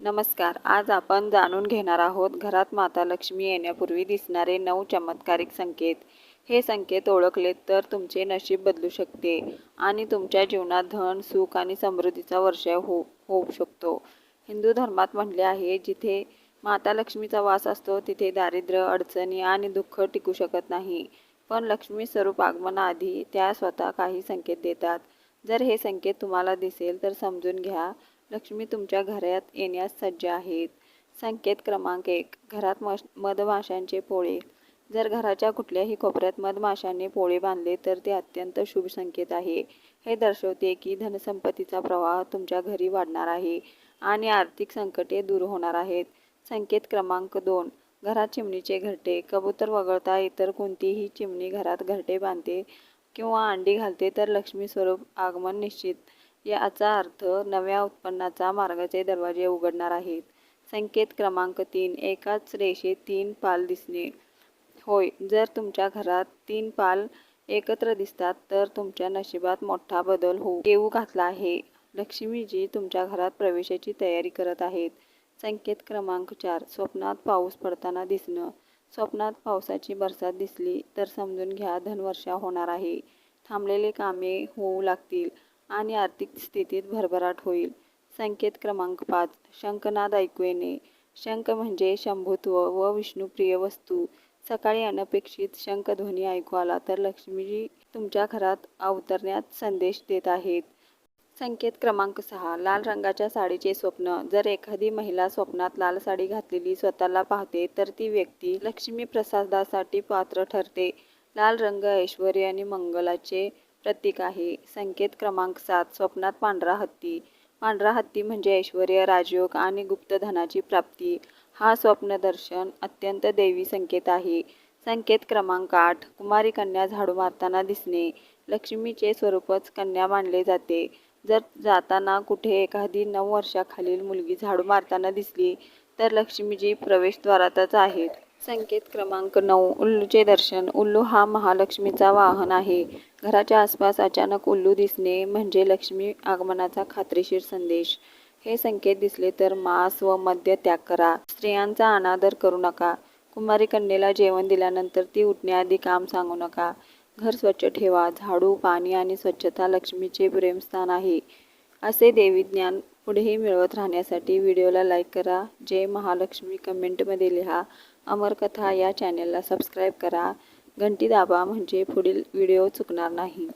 नमस्कार. आज आपण जाणून घेणार आहोत घरात माता लक्ष्मी येण्यापूर्वी दिसणारे नऊ चमत्कारिक संकेत. हे संकेत ओळखले तर तुमचे नशीब बदलू शकते आणि तुमच्या जीवनात धन सुख आणि समृद्धीचा वर्ष हो होऊ शकतो. हिंदू धर्मात म्हटले आहे जिथे माता लक्ष्मीचा वास असतो तिथे दारिद्र्य अडचणी आणि दुःख टिकू शकत नाही. पण लक्ष्मी स्वरूप आगमनाआधी त्या स्वतः काही संकेत देतात. जर हे संकेत तुम्हाला दिसेल तर समजून घ्या. लक्ष्मी तुमच्या घरात येण्यास सज्ज आहेत. संकेत क्रमांक एक घरात मश मधमाशांचे पोळे. जर घराच्या कुठल्याही कोपऱ्यात मधमाशांनी पोळे बांधले तर ते अत्यंत शुभ संकेत आहे. हे दर्शवते की धनसंपत्तीचा प्रवाह तुमच्या घरी वाढणार आहे आणि आर्थिक संकटे दूर होणार आहेत. संकेत क्रमांक दोन घरात चिमणीचे घरटे. कबूतर वगळता इतर कोणतीही चिमणी घरात घरटे बांधते किंवा अंडी घालते तर लक्ष्मी स्वरूप आगमन निश्चित. याचा अर्थ नव्या उत्पन्नाचा मार्गाचे दरवाजे उघडणार आहेत. संकेत क्रमांक तीन एकाच रेषेत तीन पाल दिसणे. होय जर तुमच्या घरात तीन पाल एकत्र दिसतात तर तुमच्या नशिबात मोठा बदल होऊ येऊ घातला आहे. लक्ष्मीजी तुमच्या घरात प्रवेशाची तयारी करत आहेत. संकेत क्रमांक चार स्वप्नात पाऊस पडताना दिसणं. स्वप्नात पावसाची बरसात दिसली तर समजून घ्या धनवर्षा होणार आहे. थांबलेले कामे होऊ लागतील. आणि आर्थिक स्थितीत भरभराट होईल. संकेत क्रमांक पाच. शंखनाद ऐकू येणे. शंख म्हणजे शंभुत्व व विष्णुप्रिय वस्तू. सकाळी अनपेक्षित शंखध्वनी ऐकू आला तर लक्ष्मीजी तुमच्या घरात अवतरण्यात संदेश देत आहेत. संकेत क्रमांक सहा. लाल रंगाच्या साडीचे स्वप्न. जर एखादी महिला स्वप्नात लाल साडी घातलेली स्वतःला पाहते तर ती व्यक्ती लक्ष्मी प्रसादासाठी पात्र ठरते. लाल रंग ऐश्वर आणि मंगलाचे प्रतीक आहे. संकेत क्रमांक सात स्वप्नात पांढरा हत्ती. पांढरा हत्ती म्हणजे ऐश्वर्य राजयोग आणि गुप्तधनाची प्राप्ती. हा स्वप्नदर्शन अत्यंत दैवी संकेत आहे. संकेत क्रमांक आठ कुमारी कन्या झाडू मारताना दिसणे. लक्ष्मीचे स्वरूपच कन्या मानले जाते. जर जाताना कुठे एखादी नऊ वर्षाखालील मुलगी झाडू मारताना दिसली तर लक्ष्मीजी प्रवेशद्वारातच आहेत. संकेत क्रमांक नऊ उल्लूचे दर्शन. उल्लू हा महालक्ष्मीचा वाहन आहे. घराच्या आसपास अचानक उल्लू दिसणे म्हणजे लक्ष्मी आगमनाचा खात्रीशीर संदेश. हे संकेत दिसले तर मांस व मद्य त्याग करा. स्त्रियांचा अनादर करू नका. कुमारी कन्येला जेवण दिल्यानंतर ती उठण्याआधी काम सांगू नका. घर स्वच्छ ठेवा. झाडू पाणी आणि स्वच्छता लक्ष्मीचे प्रेमस्थान आहे. असे देवी ज्ञान पुढेही मिळवत राहण्यासाठी व्हिडिओला लाईक करा. जय महालक्ष्मी. कमेंटमध्ये लिहा. अमरकथा या चॅनेलला सबस्क्राईब करा. घंटी दाबा म्हणजे पुढील व्हिडिओ चुकणार नाही.